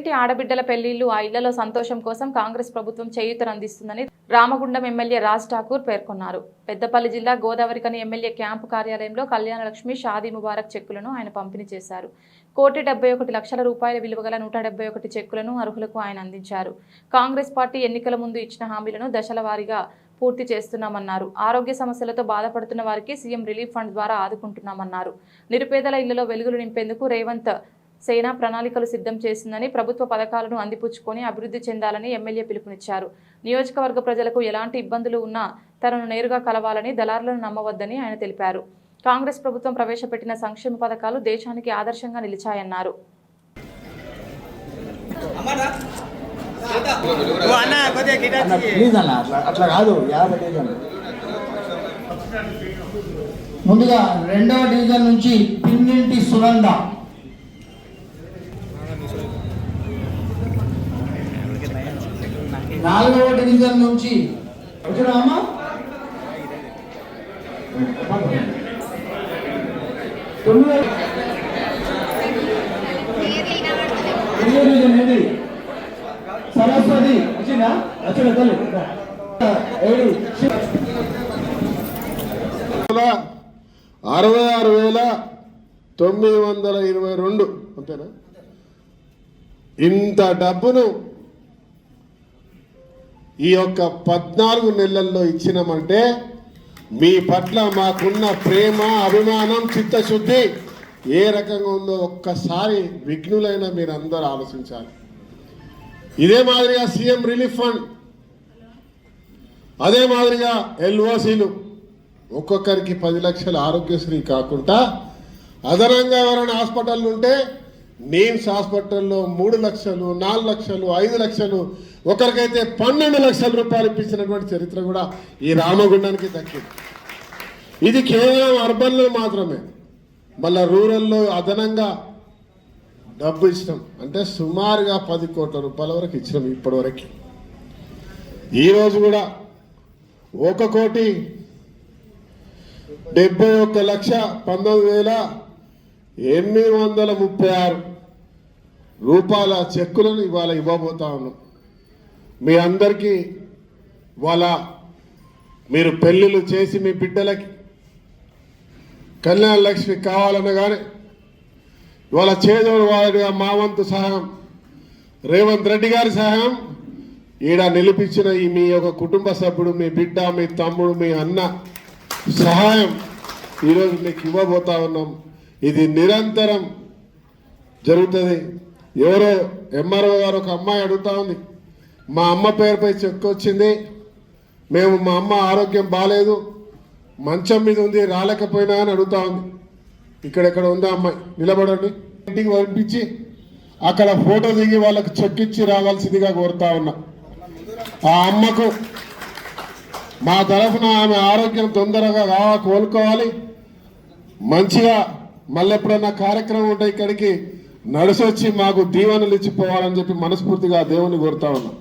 పేరింటి ఆడబిడ్డల పెళ్ళిళ్ళు ఆ ఇళ్ళలో సంతోషం కోసం కాంగ్రెస్ ప్రభుత్వం చేయూతనందిస్తుందని రామగుండం ఎమ్మెల్యే రాజ్ ఠాకూర్ పేర్కొన్నారు. పెద్దపల్లి జిల్లా గోదావరికని ఎమ్మెల్యే క్యాంపు కార్యాలయంలో కళ్యాణలక్ష్మి షాదీ ముబారక్ చెక్కులను ఆయన పంపిణీ చేశారు. కోటి డెబ్బై ఒకటి లక్షల రూపాయల విలువ గల నూట డెబ్బై ఒకటి చెక్కులను అర్హులకు ఆయన అందించారు. కాంగ్రెస్ పార్టీ ఎన్నికల ముందు ఇచ్చిన హామీలను దశల వారీగా పూర్తి చేస్తున్నామన్నారు. ఆరోగ్య సమస్యలతో బాధపడుతున్న వారికి సీఎం రిలీఫ్ ఫండ్ ద్వారా ఆదుకుంటున్నామన్నారు. నిరుపేదల ఇళ్ళలో వెలుగులు నింపేందుకు రేవంత్ సేన ప్రణాళికలు సిద్ధం చేసిందని ప్రభుత్వ పథకాలను అందిపుచ్చుకొని అభివృద్ధి చెందాలని ఎమ్మెల్యే పిలుపునిచ్చారు. నియోజకవర్గ ప్రజలకు ఎలాంటి ఇబ్బందులు ఉన్నా తనను నేరుగా కలవాలని దళారులను నమ్మవద్దని ఆయన తెలిపారు. కాంగ్రెస్ ప్రభుత్వం ప్రవేశపెట్టిన సంక్షేమ పథకాలు దేశానికి ఆదర్శంగా నిలిచాయన్నారు. అట్లా కాదు ముందుగా రెండవ డివిజన్ నుంచి పిన్నింటి సునంద. నాలుగవ డివిజన్ నుంచి సరస్వతి. వచ్చిందా? వచ్చిన తల్లి ఏడు. అరవై ఆరు వేల తొమ్మిది వందల ఇరవై రెండు. అంతేనా? ఇంత డబ్బును ఈ యొక్క పద్నాలుగు నెలల్లో ఇచ్చినామంటే మీ పట్ల మాకున్న ప్రేమ అభిమానం చిత్తశుద్ధి ఏ రకంగా ఉందో ఒక్కసారి విఘ్నులైన మీరు అందరూ ఆలోచించాలి. ఇదే మాదిరిగా సీఎం రిలీఫ్ ఫండ్ అదే మాదిరిగా ఎల్ఓసీలు ఒక్కొక్కరికి పది లక్షల ఆరోగ్యశ్రీ కాకుండా అదనంగా ఎవరైనా హాస్పిటల్ ఉంటే నీమ్స్ హాస్పిటల్లో మూడు లక్షలు నాలుగు లక్షలు ఐదు లక్షలు ఒకరికైతే పన్నెండు లక్షల రూపాయలు ఇప్పించినటువంటి చరిత్ర కూడా ఈ రామగుండానికి దక్కింది. ఇది కేవలం అర్బన్లో మాత్రమే. మళ్ళా రూరల్లో అదనంగా డబ్బు ఇచ్చినాం అంటే సుమారుగా పది కోట్ల రూపాయల వరకు ఇచ్చినాం ఇప్పటివరకు. ఈరోజు కూడా ఒక కోటి డెబ్బై ఒక్క లక్ష పంతొమ్మిది వేల ఎనిమిది వందల ముప్పై ఆరు. రూపాయల చెక్కులను ఇవాళ ఇవ్వబోతా ఉన్నాం. మీ అందరికీ వాళ్ళ మీరు పెళ్ళిళ్ళు చేసి మీ బిడ్డలకి కళ్యాణ లక్ష్మి కావాలనగానే ఇవాళ చేదోడు వాడిగా మా వంతు సహాయం రేవంత్ రెడ్డి గారి సహాయం ఈడ నిలిపించిన ఈ మీ యొక్క కుటుంబ సభ్యుడు మీ బిడ్డ మీ తమ్ముడు మీ అన్న సహాయం ఈరోజు మీకు ఇవ్వబోతా ఉన్నాం. ఇది నిరంతరం జరుగుతుంది. ఎవరో ఎంఆర్ఓ గారు ఒక అమ్మాయి అడుగుతా ఉంది. మా అమ్మ పేరుపై చెక్ వచ్చింది. మేము మా అమ్మ ఆరోగ్యం బాగాలేదు మంచం మీద ఉంది రాలేకపోయినా అని అడుగుతా ఉంది. ఇక్కడెక్కడ ఉందా అమ్మాయి? నిలబడండి. ఇంటికి పంపించి అక్కడ ఫోటో దిగి వాళ్ళకి చెక్ ఇచ్చి రావాల్సిందిగా కోరుతా ఉన్నా. ఆ అమ్మకు మా తరఫున ఆమె ఆరోగ్యం తొందరగా కావా కోలుకోవాలి. మంచిగా మళ్ళీ ఎప్పుడన్నా కార్యక్రమం ఉంటే ఇక్కడికి నడిసొచ్చి మాకు దీవెనలు ఇచ్చిపోవాలని చెప్పి మనస్ఫూర్తిగా దేవుని కోరుతా ఉన్నాం.